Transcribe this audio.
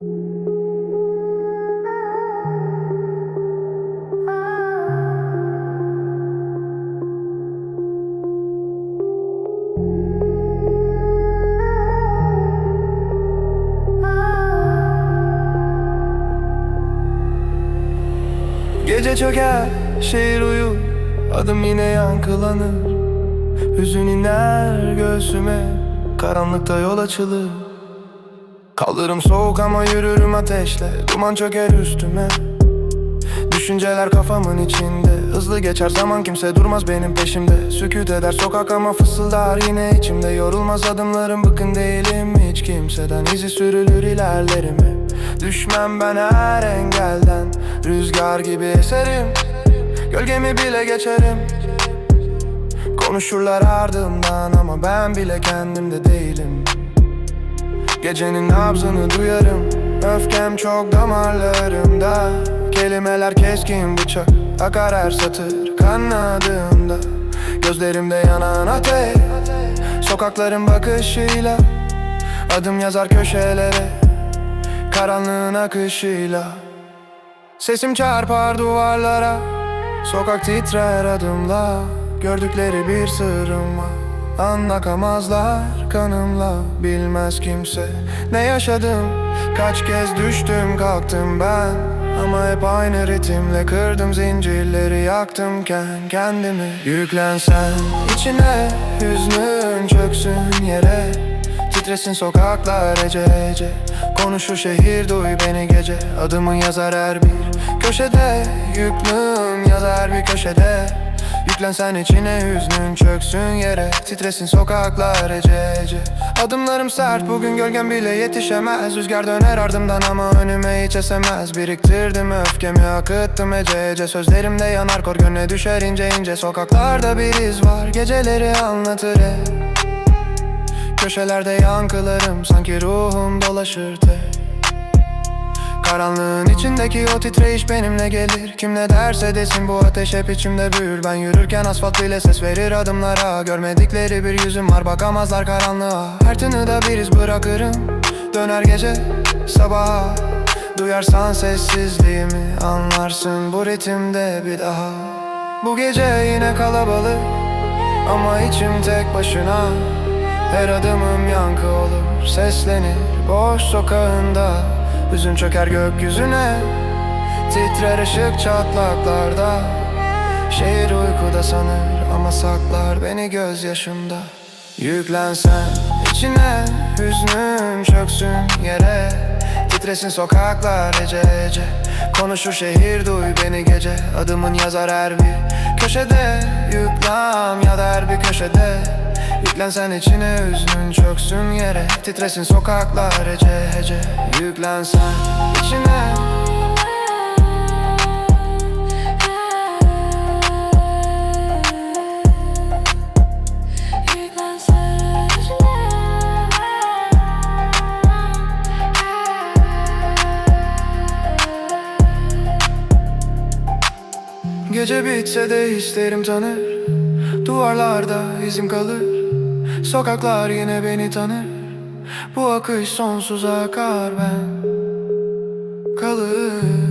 Gece çöker, şehir uyur. Adım yine yankılanır. Hüzün iner göğsüme. Karanlıkta yol açılır Kaldırım soğuk ama yürürüm ateşle. Duman çöker üstüme. Düşünceler kafamın içinde. Hızlı geçer zaman kimse durmaz benim peşimde. Süküt eder sokak ama fısıldar yine içimde. Yorulmaz adımlarım bıkın değilim hiç kimseden. İzi sürülür ilerlerim Düşmem ben her engelden. Rüzgar gibi eserim. Gölgemi bile geçerim. Konuşurlar ardımdan ama ben bile kendimde değilim Gecenin nabzını duyarım. Öfkem çok damarlarımda. Kelimeler keskin bıçak Akar her satır kanadımda Gözlerimde yanan ateş Sokakların bakışıyla. Adım yazar köşelere Karanlığın akışıyla. Sesim çarpar duvarlara Sokak titrer adımla. Gördükleri bir sırrım var Anlakamazlar kanımla Bilmez kimse ne yaşadım. Kaç kez düştüm kalktım ben. Ama hep aynı ritimle kırdım zincirleri Yaktımken kendimi. Yüklensen içine Hüznün çöksün yere. Titresin sokaklar ece ece. Konuşur şehir duy beni gece. Adımın yazar her bir köşede Yüklüm yazar bir köşede Yüklensen içine hüznün çöksün yere. Titresin sokaklar ece ece Adımlarım sert bugün gölgem bile yetişemez. Rüzgar döner ardımdan ama önüme hiç esemez. Biriktirdim öfkemi akıttım ece ece. Sözlerimde yanar kor gönle düşer ince ince. Sokaklarda bir iz var geceleri anlatır hep. Köşelerde yankılarım sanki ruhum dolaşır tek Karanlığın içindeki o titreyiş benimle gelir. Kim ne derse desin bu ateş hep içimde büyür. Ben yürürken asfalt bile ses verir adımlara. Görmedikleri bir yüzüm var bakamazlar karanlığa. Her tını bir iz bırakırım. Döner gece sabaha. Duyarsan sessizliğimi anlarsın bu ritimde bir daha. Bu gece yine kalabalık ama içim tek başına. Her adımım yankı olur Seslenir boş sokağında Hüzün çöker gökyüzüne. Titrer ışık çatlaklarda. Şehir uykuda sanır ama saklar beni gözyaşında Yüklensen içine Hüznüm çöksün yere. Titresin sokaklar ece ece. Konuşur şehir duy beni gece. Adımın yazar her bir köşede. Yüklem ya da her bir köşede Yüklensen içine hüznün çöksün yere. Titresin sokaklar ece ece. Yüklensen içine. Gece bitse de hislerim tanır Duvarlarda izim kalır. Sokaklar yine beni tanır. Bu akış sonsuza akar ben Kalır